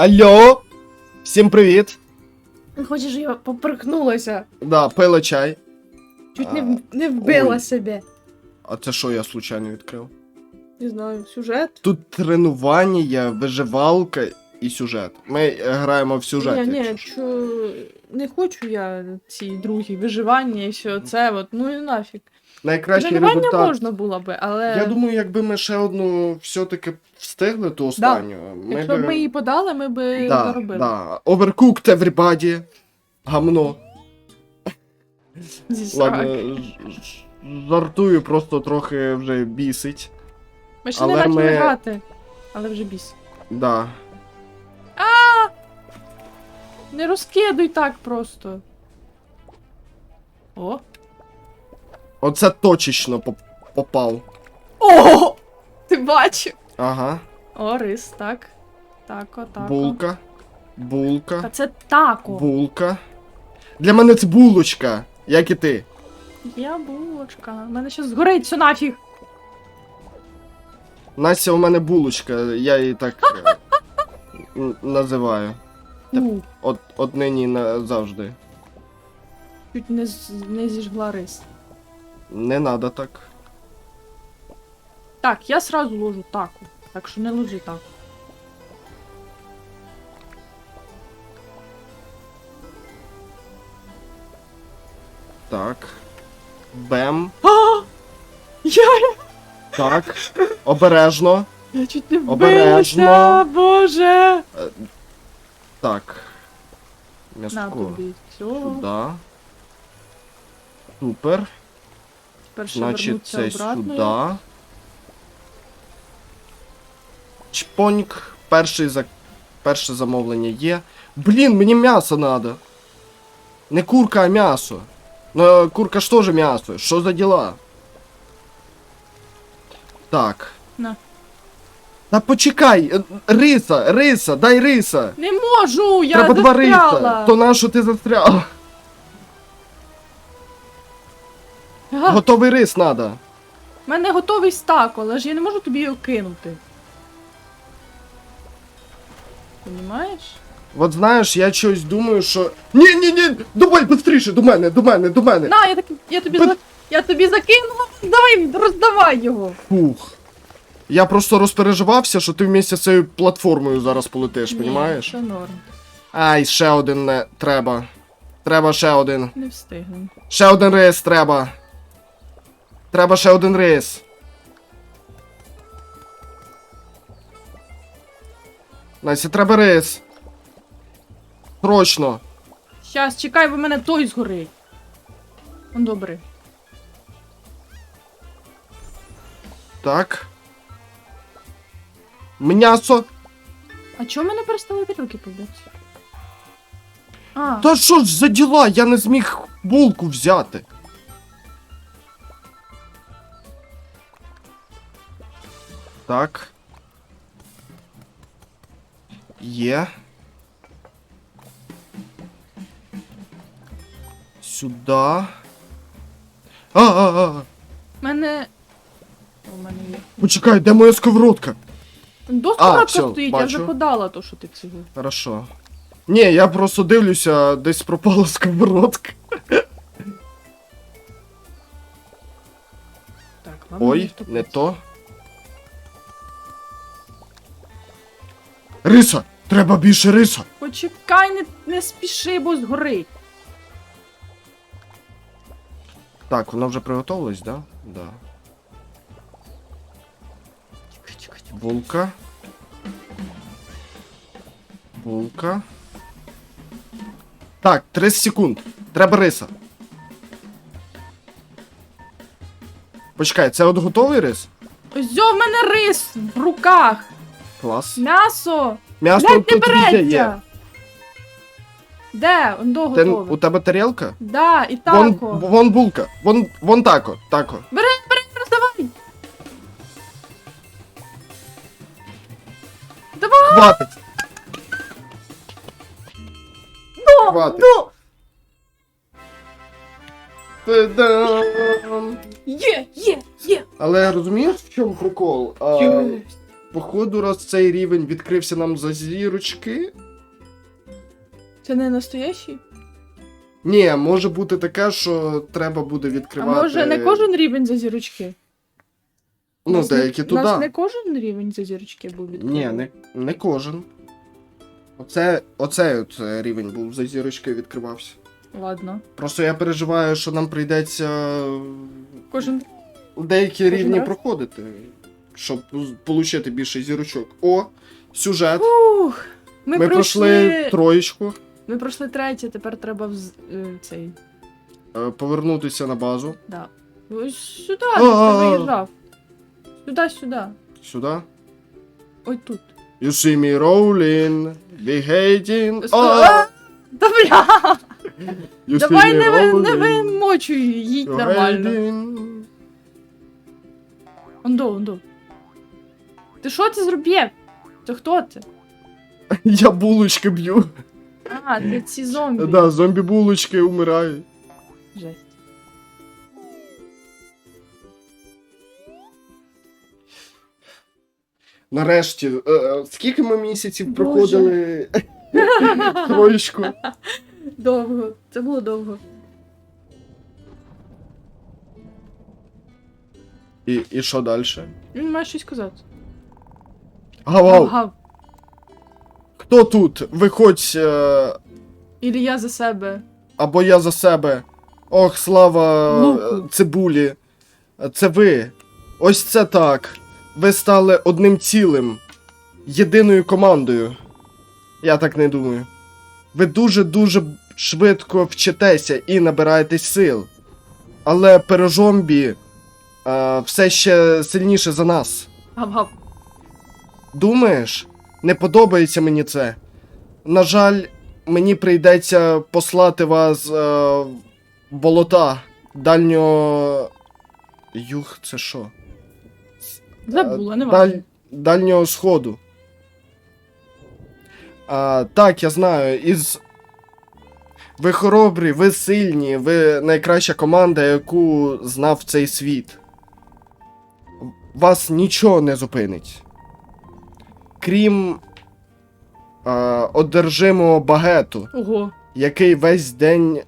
Алло! Всім привіт! Хочеш, я поперхнулася. Да, пила чай. Чуть не, А, в- не вбила ой. себе. А це що я случайно відкрив? Не знаю, сюжет. Тут тренування, є, виживалка і сюжет. Ми е, граємо в сюжет. ні, ні, якщо що. чо... не хочу я ці другі виживання і все це. От, ну і нафіг. Найкращий Тренування результат. можна було би, але Я думаю, якби ми ще одну все-таки встигли, ту останню. Ми якщо б ми її подали, ми би да, заробили. да. Overcooked everybody. Гамно. Зі Ладно, ж- ж- жартую, просто трохи вже бісить. Ми ще але не почали ми- грати, але вже біс. Да. Не розкидуй так просто. О. Оце точечно поп- попав. О! Ти бачив? Ага. О, рис, так. Тако, тако. Булка. Булка. Та це тако. Булка. Для мене це булочка, як і ти. Я булочка. У мене ще згорить все нафіг. Настя у мене булочка, я її так е, н- називаю. Та- У, От, от нині назавжди. чуть не, з- не зіжгла рис. Не надо так. Так, я сразу ложу таку. Так що не ложи так. Так. Бем. А! Я, Так. Обережно. я чуть не Обережно. вбилася, боже! Так. На М'яско. тобі цього. Сюди. Супер. Тепер ще Значить, вернуться це обратно. сюди. Чпоньк. Перший за... Перше замовлення є. Блін, мені м'ясо надо. Не курка, а м'ясо. Ну, курка ж теж м'ясо. Що за діла? Так. На. Та почекай! е, Риса, риса, дай риса! Не можу! Я Треба два риса! То на що ти застряла? Ага, Готовий рис надо. в мене готовий стак, але ж я не можу тобі його кинути. Понімаєш? От знаєш, я щось думаю, що. Ні, ні, ні! Давай швидше, до мене, до мене, до мене! На, я так я тобі Бо- за... я тобі закинула, давай, роздавай його. Фух. Я просто розпереживався, що ти вместе з цією платформою зараз полетиш, понімаєш? Це норм. Ай, ще один не треба. Треба ще один. Не встигну. Ще один рис треба. Треба ще один рис. Настя, треба рис. Срочно. Щас, чекай, бо в мене той згорить. Ну, добре. Так. М'ясо. А в мене перестали тарілки побити? А, Та що ж за діла? Я не зміг булку взяти. Так. Є. Сюда. А, а, а. мене. У мене є. Почекай, де моя сковородка? До А, сковородка всьо, стоїть, я вже подала то, що ти цього. Хорошо. Ні, я просто дивлюся, десь пропала сковородка. Так, ладно. Ой, не то. Риса! Треба більше риса! Почекай, не, не спіши, бо згорить. Так, воно вже приготовилось, да? Да. Чекай, чекай, чекай. Булка. Булка. Так, 30 секунд. Треба риса. Почекай, це от готовий рис? Ось в мене рис в руках. Клас. М'ясо. М'ясо Блядь, не тут везде є. береться. Де? Он до Ти, готове. у тебе тарілка? Да, і Вон, тако. вон булка. Вон, вон тако, тако. Бери, бери, роздавай. Давай, Хватить. ну, хватить. ну. Та-дам! Є, є, є. Але розумієш, в чому прикол? А, Єсть. Походу, раз цей рівень відкрився нам за зірочки. Це не настоящий? Ні, може бути таке, що треба буде А відкривати. може не кожен рівень за зірочки? Ну, Нас не- деякі Нас не кожен рівень за зірочки був відкритий? Ні, не, не кожен. Оце, оцей от е, рівень був за зірочки відкривався. Ладно. Просто я переживаю, що нам прийдеться Кожен. деякі Кожен рівні раз? проходити, щоб отримати більше зірочок. О, сюжет. Ух! Ми, Ми, пройшли троєчку. Ми пройшли третє, тепер треба вз... е, цей. е, Повернутися на базу. Да. Ось сюди, ти виїжджав. Сюди, сюди. Сюди. Ой тут. You see me rolling, we hating. Сто- А! А! Та бля! You Давай не, ви, не вимочуй, їдь нормально. Ондо, ондо. Ти що це зробив? Це хто це? Я булочки б'ю. А, це ці зомбі. Да, зомбі-булочки умирають. Жесть. Нарешті, е, е, скільки ми місяців проходили троєчку? Довго. Це було довго. І, і що далі? Він має щось казати. Гавав, Гав. хто тут? Виходь, е, Ілі я за себе. або я за себе. Ох, слава Луку. е, цибулі. Це ви. Ось це так. Ви стали одним цілим, єдиною командою. Я так не думаю. Ви дуже-дуже швидко вчитеся і набираєтесь сил. Але пережомбі е, все ще сильніше за нас. Гав-гав. Думаєш? Не подобається мені це. На жаль, мені прийдеться послати вас е, в болота дальнього. Юг, це що? Забула, не Даль... Дальнього сходу. А, так, я знаю. Із... Ви хоробрі, ви сильні, ви найкраща команда, яку знав цей світ. Вас нічого не зупинить. Крім а, одержимого багету, Ого. який весь день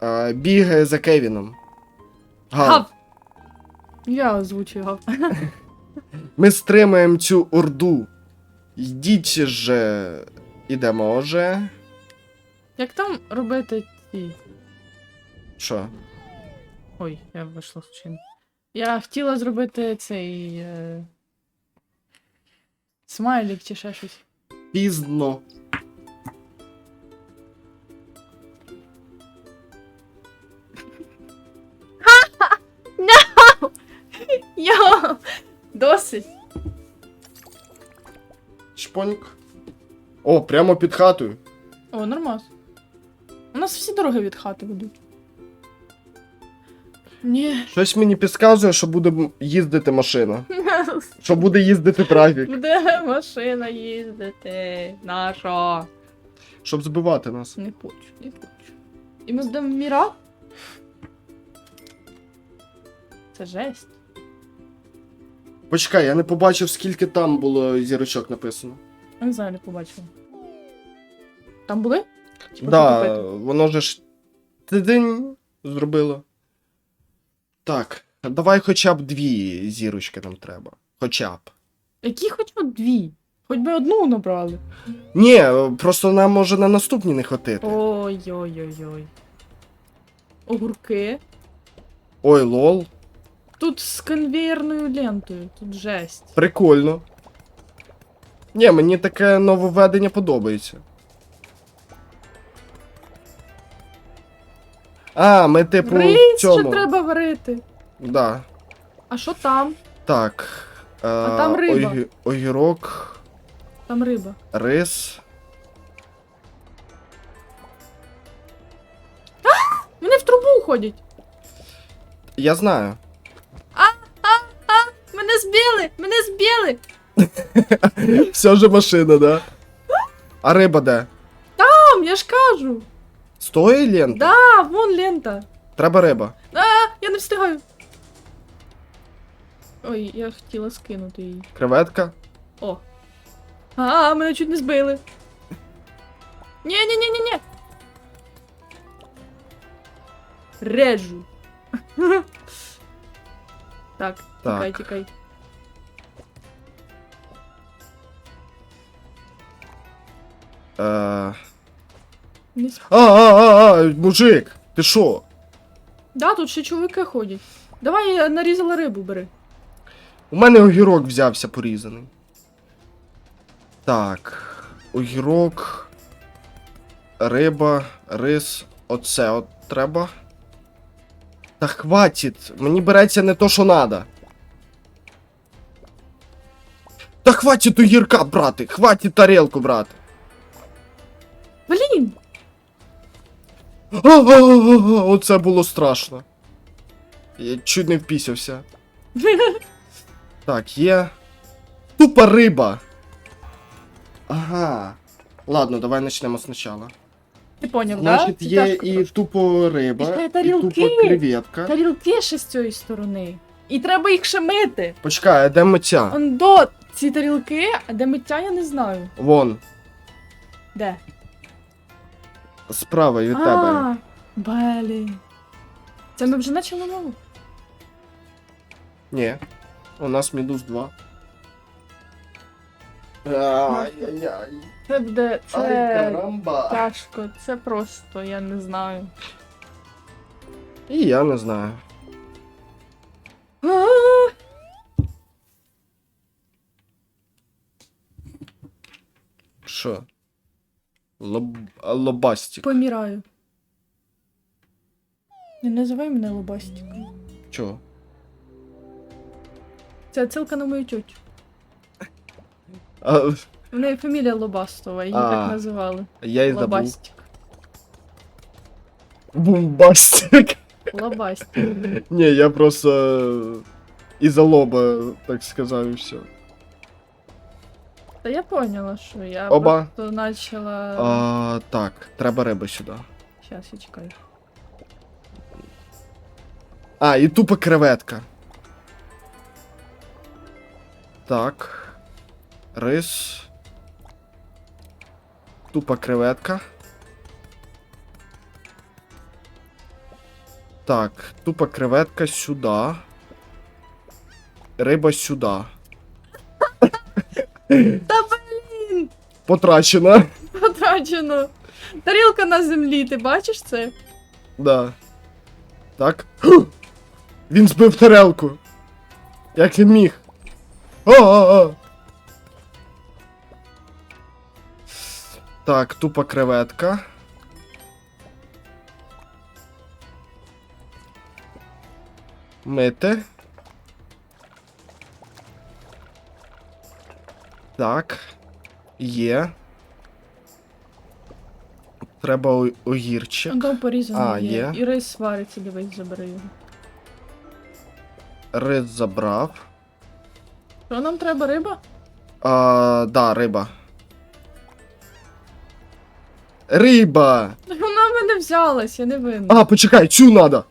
а, бігає за Кевіном. Гав. Гав. Я озвучую гав. Ми стримаємо цю орду. Йдіть же. Ідемо вже. Як там робити ці. Що? Ой, я вийшла случайно. Я хотіла зробити цей. Е... Смайлик чи ще щось. Пізно. Йо! Досить. Шпоньк. О, прямо під хатою. О, нормас. У нас всі дороги від хати ведуть. Ні. Щось мені підказує, що буде їздити машина. Що буде їздити трафік. Буде машина їздити. Наша. Щоб збивати нас. Не хочу, не хочу. І ми будемо міра? Це жесть. Почекай, я не побачив, скільки там було зірочок написано. Я не знаю, не побачила. Там були? Типа, Да, купити? воно же ж. Тидинь зробило. Так, давай хоча б дві зірочки нам треба. Хоча б. Які хоч би дві. Хоч би одну набрали. Ні, просто нам може на наступні не хватити. Ой-ой-ой-ой. Огурки. Ой, лол. Тут з конвейерною лентою, тут жесть. Прикольно. Ні, мені таке нововведення подобається. А, ми типу в Рис ще цьому. треба варити. Да. А що там? Так. Е, А там риба. огі- Огірок, Там риба. рис. Вони в трубу ходять. Я знаю. Мене збили! Мене збили! Все же машина, да? А риба де? Там, я ж кажу. З тої ленти? Да, вон лента. Треба риба. А, я не встигаю. Ой, я хотіла скинути її. Креветка. О. А, мене чуть не збили. Ні, ні, ні, ні, ні. Режу. так, тікай, тікай. Е... А, а, а, а, мужик, ти що? Да, тут ще чоловіки ходять. Давай я нарізала рибу бери. У мене огірок взявся порізаний. Так. Огірок. Риба, рис. Оце от треба. Та хватить. Мені береться не то, що надо. Та хватить огірка брати! Хватить тарелку брати! Блін! А-а-а-а, Оце було страшно. Я чуть не впісявся. Так, є. Тупа риба. Ага. Ладно, давай почнемо спочатку. Ти поняв, да? Значить, Це є і тупо риба, І ще і тарілки. тупо креветка. Тарілки ще з цієї сторони. І треба їх ще мити. Почекай, а де миття? Он до ці тарілки, а де миття я не знаю. Вон, Де? справа від тебе. А, блін. Це ми вже почали нову? Ні. У нас мінус два. Ай-яй-яй. Це буде. Ай, Це карамба. тяжко. Це просто, я не знаю. І я не знаю. А, Що? Лоб... а, Лобастик. Помираю. Не називай мене лобастиком. Чого? Це отсилка на мою тьотю. А, В неї фамілія Лобастова, її А. так називали. я й забув. Лобастик. Бумбастик. Лобастик. Ні, я просто е, із-за лоба, так сказав, і все. Та я поняла, що я Оба. просто почала. А, так, треба риби сюди. Щас я чекаю. А, і тупо креветка. Так. Рис. Тупа креветка. Так, тупа креветка сюди. Риба сюди. Та блін! Потрачена. Потрачено. Тарілка на землі, ти бачиш це? Да. Так. Він збив тарелку. Як він міг? А-а-а. Так, тупа креветка. Мити. Так. Є. Треба о- огірчик. Там порізано А, є. є. І рис свариться, дивись, забери його. Рис забрав. Що нам треба риба? А, да, риба. Риба! Вона в мене взялась, я не винна. А, почекай, цю надо.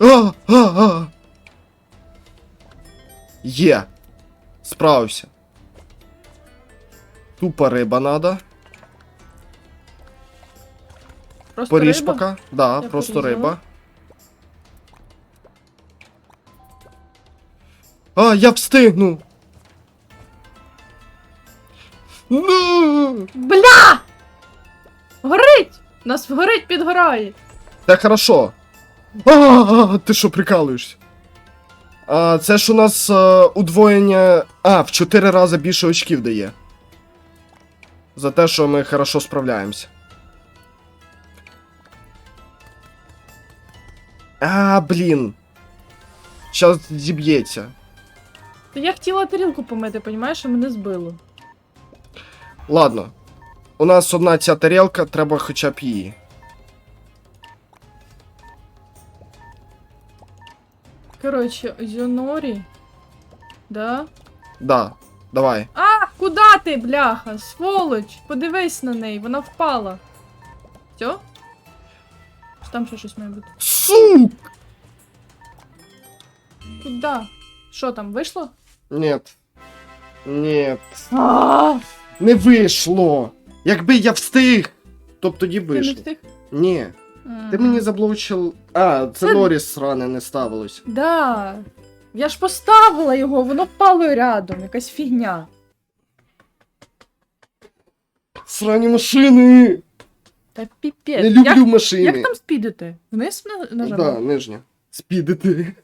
А, а, а. Є. Справився. Тупа риба надо. Просто Поріж риба? пока. Да, Я просто порізала. риба. А, я встигну. Ну. Бля! Горить! Нас горить, підгорає. Та хорошо. А, ти що, прикалуєшся? А, це ж у нас е, удвоєння. А, в 4 рази більше очків дає. За те, що ми хорошо справляємося. А, блін. Щас зіб'ється. Та я хотіла тарілку помити, понімаєш, а мене збило. Ладно. У нас одна ця тарілка, треба хоча б її. Коротше, Зюнорі. Да? Да, давай. А, куда ти, бляха? Сволоч! Подивись на неї, вона впала. Все? Чи Там ще щось має бути. Сук! Куда? Що там, вийшло? Нет. Нет. Не вийшло. Якби я встиг, то б тоді Ти не вийшло. встиг? Ні. Ти мені заблочив. А, це Це- Норіс ране не ставилось. Да. Я ж поставила його, воно впало рядом, якась фігня. Срані машини! Та піпець. Не люблю Як, машини. як там спідити? Вниз на, Да, нижня. Спідити.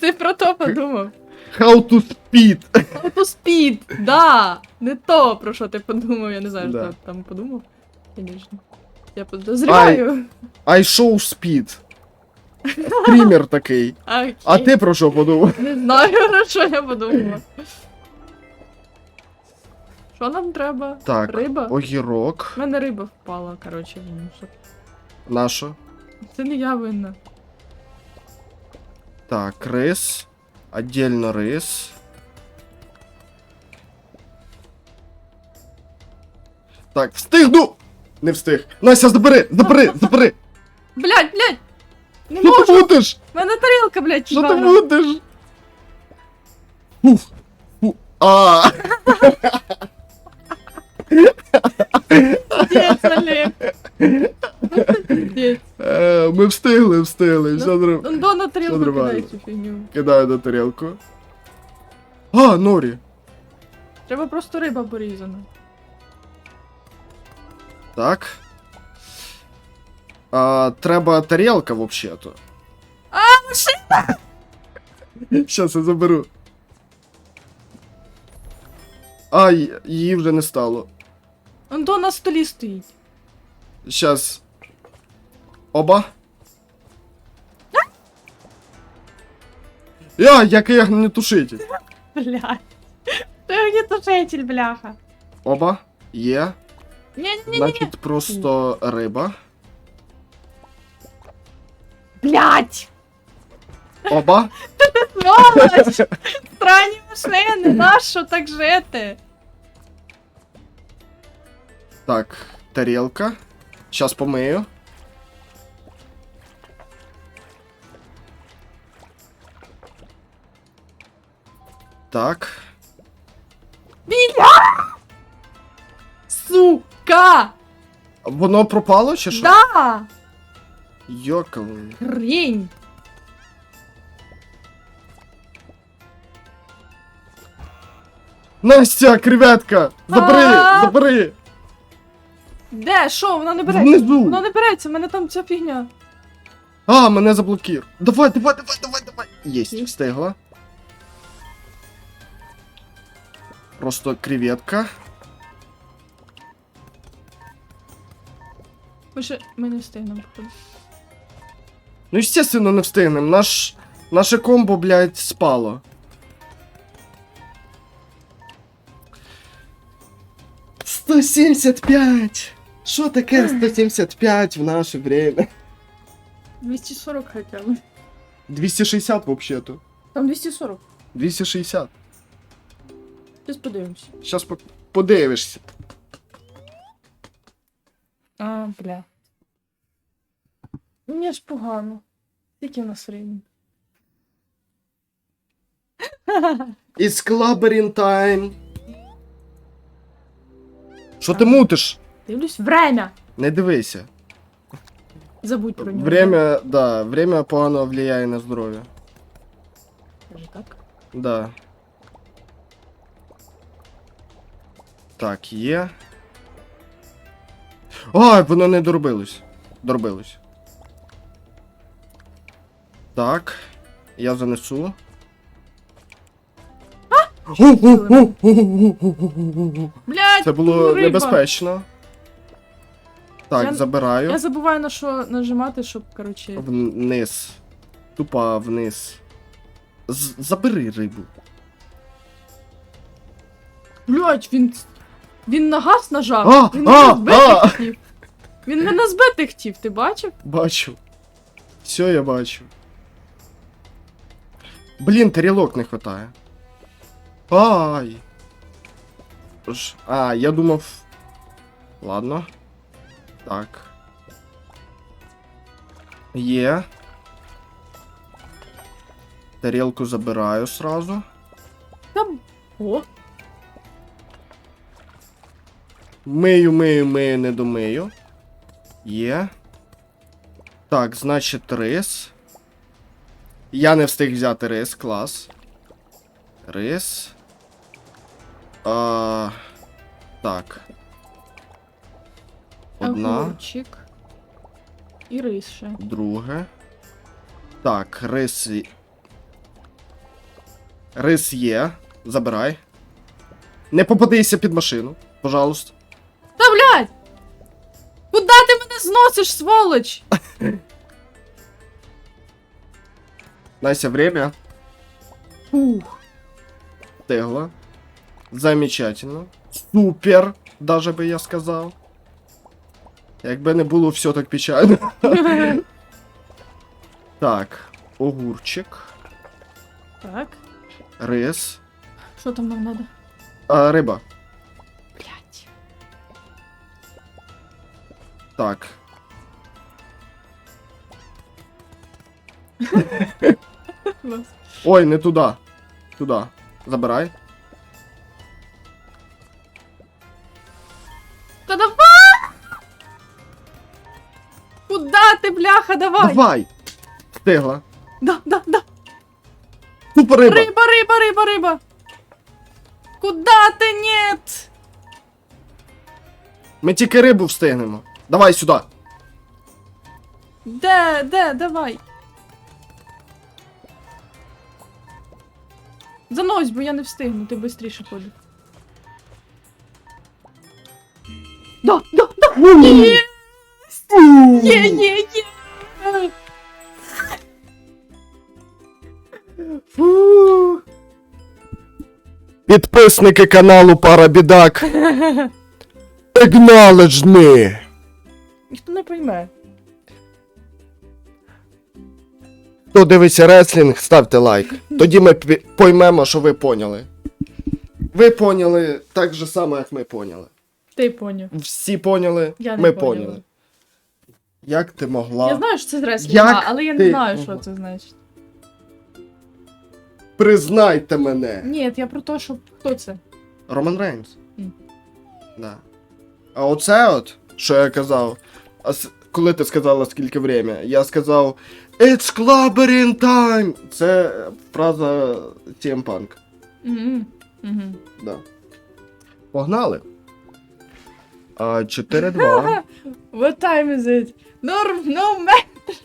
Ти про то подумав. How to speed. Auto спід, да! Не то, про що ти подумав, я не знаю, Да. що ти там подумав. Звісно. Я подозріваю. I show speed. Стрімер такий. Окей. А ти про що подумав? Не знаю, про що я подумала. Що нам треба? Так, Риба? огірок. У мене риба впала, коротше, в мусор. Наша. Це не я винна. Так, рис. Отдельно рис. Так, встигну! Не встиг. Настя, забери! Забери! Забери! Блять, блять! Не Що ти можу! будеш? У мене тарілка, блять, Що ти чигара. будеш? Уф. Фу. А, Пиздец, Олег. Е, ми встигли, встигли. Все зроб... Ну, до на тарілку нормально. кидай цю фігню. Кидаю на тарілку. А, норі. Треба просто риба порізана. Так. А, треба тарілка, взагалі-то. А, машина! Щас я заберу. А, й- її вже не стало. Он до на столі стоїть. Щас. Оба. Я, я не тушитель. Блядь. Ти не тушитель, бляха. Оба. Є. Ні-ні-ні. Значить, просто риба. Блядь! Оба. Сволоч! Странні машини, нащо так жити? Так, тарілка. Щас помию. Так. Сука! Воно пропало чи що? Да! Йокал. Хрень! Настя, креветка! Забери! Забери! Де? Що? Вона не береться? Внизу! Вона не береться, в мене там ця фігня. А, мене заблокір. Давай, давай, давай, давай, давай. Єсть, Є. встигла. Просто креветка. Ми ще ми не встигнемо походу. Ну, естественно, не встигнем. Наш... Наше комбо, блядь, спало. Сто сімдесят п'ять! Що таке 175 в наше время? 240 хоча б. 260 вообще-то. Там 240. 260. Зараз подивимось. Щас по- подивишся. А, бля. Мені ж погано. Скільки в нас времени? It's clubbering time. Що ти мутиш? Дивлюсь, время! Не дивися. Забудь про нього. Время, да, время погано влияє на здоров'я. Каже так. Да. Так, є. Ой, воно не доробилось. Доробилось. Так. Я занесу. А! Блядь, Це було риба. небезпечно. Так, Я- забираю. Я забуваю на що нажимати, щоб, коротше. Вниз. Тупо вниз. З- забери рибу. Блядь, він. Він на газ нажав. А, він а, мене збити а. хотів. Він мене збити хотів, ти бачив? Бачу. Все, я бачу. Блін, тарілок не хватає. Ай. А, я думав. Ладно. Так. Є. Тарілку забираю сразу. Там. О, Мию, мию, мию, не домию. Є. Так, значить, рис. Я не встиг взяти рис, клас. Рис. А, так. Одна, огурчик. І рис ще. друге. Так, рис. Рис є. Забирай. Не попадися під машину, пожалуйста. Та блядь! Куда ти мене зносиш, сволоч? Настя, время. Ух. Тегла. Замечательно. Супер, даже би я сказав. Якби не було все так печально. Так, огурчик, Так. рис, Що там нам надо? а, риба. Блядь. Так. Ой, не туди. Туди. Забирай. Ти, бляха, давай? Давай! Встигла. Да, да, да. Тупо риба. Риба, риба, риба, риба. Куда ти нет? Ми тільки рибу встигнемо. Давай сюди. Де, де, давай. Занось, бо я не встигну, ти швидше ходи. Да, да, да. Є, є, є, є. Фу. Підписники каналу Парабідак. Acknowledge. Ніхто не пойме. Хто дивиться реслінг, ставте лайк. Тоді ми поймемо, що ви поняли. Ви поняли так же само, як ми поняли. Ти поняв. Всі поняли, Я не ми поняла. поняли. Як ти могла Я знаю, що це зреслінг, Як але я не ти знаю, що могла? це значить. признайте мене? Ні, я про те, що хто це? Роман Рейнс. Мгм. Да. А оце от, що я казав, а с- коли ти сказала скільки время, я сказав It's clubbering time! Це фраза CM Punk. Мгм. Мгм. Да. Погнали. А, 4-2. What time is it? Norm, no matter.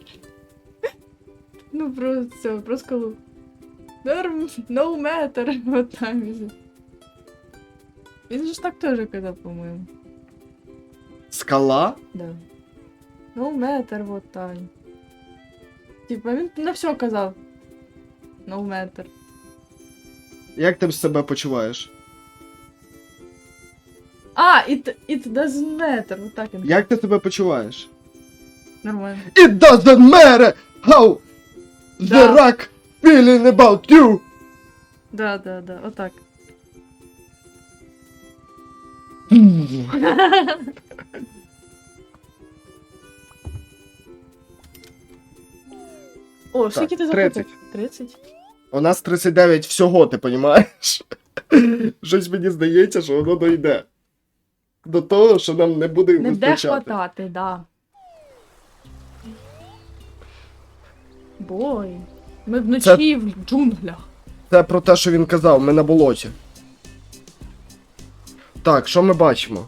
Ну, про це, про скалу. Norm, no matter. What time is it? Він же ж так теж казав, по-моєму. Скала? Да. No matter what time. Типа, він на все казав. No matter. Як ти себе почуваєш? А, it, it doesn't matter. Вот так він. Як ти себе почуваєш? Нормально. It doesn't matter how the Да. rock feeling about you! Да, да, да, отак. О, скільки ти 30. 30? У нас 39 всього, ти понімаєш? Щось мені здається, що воно дойде. До того, що нам не буде Не де вистачати. хватати, да. Бой. Ми вночі в джунглях. Це про те, що він казав, ми на болоті. Так, що ми бачимо?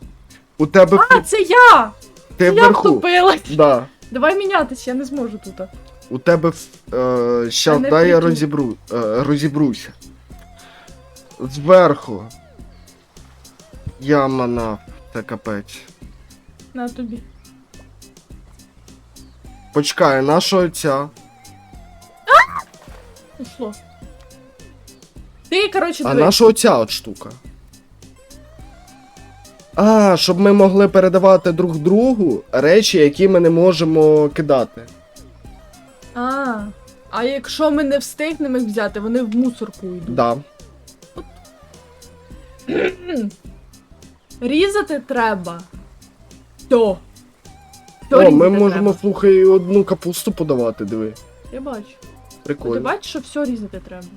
У тебе А, це я! ти Я вверху. втопилась! Да. Давай мінятись, я не зможу тут. У тебе е, щас дай я розібру, е, розібруся. Зверху. Яма на це капець. На тобі. Почекай, наша ця. Ушло. Ти, коротше, А диви. наша оця от штука. А, щоб ми могли передавати друг другу речі, які ми не можемо кидати. А, а якщо ми не встигнемо їх взяти, вони в мусорку йдуть. Да. Різати треба. То. То О, різати ми можемо, треба. слухай, одну капусту подавати, диви. Я бачу. Ти Прикольно. бачиш, що все різати треба.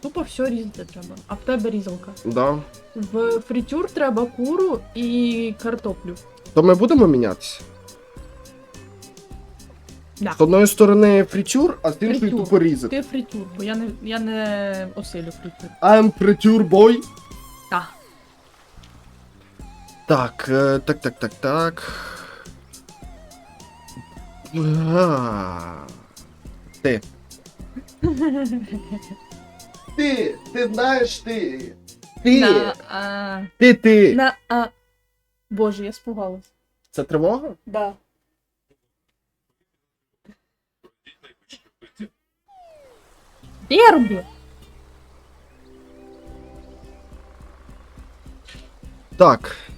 Тупо все різати треба. А в тебе різалка. Да. В фритюр треба куру і картоплю. То ми будемо мінятися? Да. З одної сторони фритюр, а з іншої Фритюр. тупо різати. Ти фритюр, бо я не, я не осилю фритюр. I'm фритюр бой. Так. Так, е, так, так, так, так. А, Ти. Ти, ти знаєш ти. Ти. На, а, Ти, ти. на, а. Боже, я спугалась. Це тривога? Да. Дербі! Так.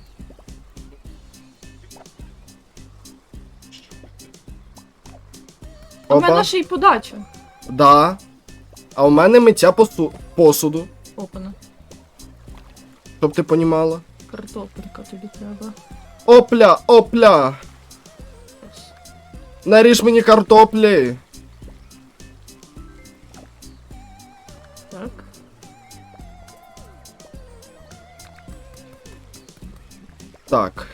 У Опа. мене ще й подача. Да. А у мене миття посу... посуду, Опана. щоб ти понімала. Картопелька тобі треба. Опля, опля! Ось. Наріж мені картоплі. Так. Так.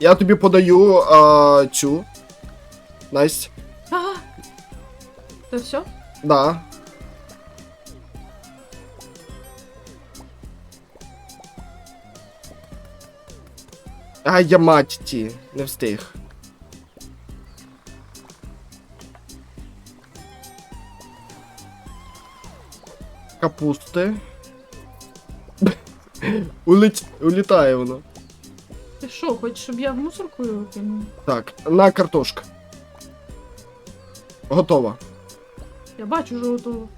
Я тобі подаю а, цю. Настя. А! Це все? Да. Ай, я мать ті, не встиг. Капусти. Улет... Улітає воно. Ти що, хочеш, щоб я в мусорку його кинув? Так, на картошка. Готова. Я бачу, що.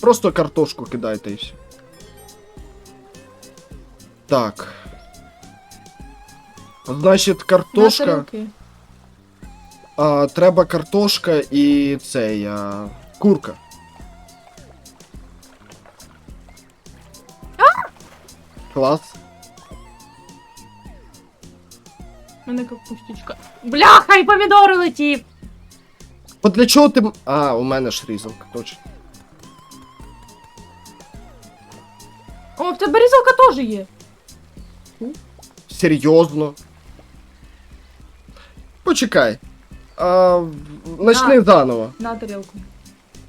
Просто картошку кидайте і все. Так. Значить, картошка. А, треба картошка і цей. А, курка. Клас. У мене капустічка. Бляха, і помідори летів! От для чого ти. А, у мене ж різалка, точно. О, в тебе різалка теж є. Серйозно. Почекай. А, начни На. заново. На тарілку.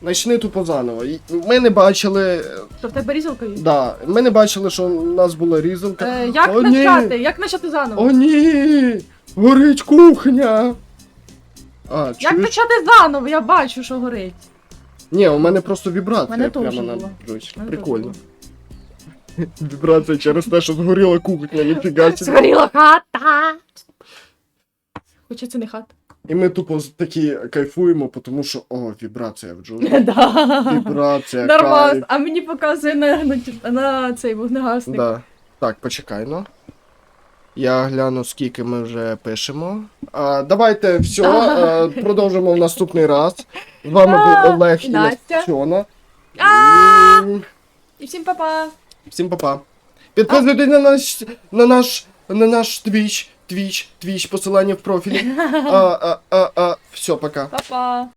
Начни тупо заново. І Ми не бачили. Що в тебе різалка є? Да, ми не бачили, що у нас була різалка. Е, як О, ні! Як почати заново? О, ні! Горить кухня! А, Як чуєш? почати заново? Я бачу, що горить. Ні, у мене просто вібрація Мене прямо на. Мене Прикольно. Вібрація через те, що згоріла кухня, ніфіга собі. Згоріла хата. Хоча це не хата. І ми тупо з- такі кайфуємо, тому що о, вібрація в джунглі. Да. Вібрація, Нормально. кайф. А мені показує на, на, на цей вогнегасник. Да. Так, почекай, ну. Я гляну, скільки ми вже пишемо. А, давайте все, а, продовжимо в наступний раз. З вами був Олег і Настя. І І всім па-па. Всім па-па. Підписуйтесь на наш на наш на наш твіч, твіч, твіч, посилання в профілі. А, а, а, а, все, пока. Па-па.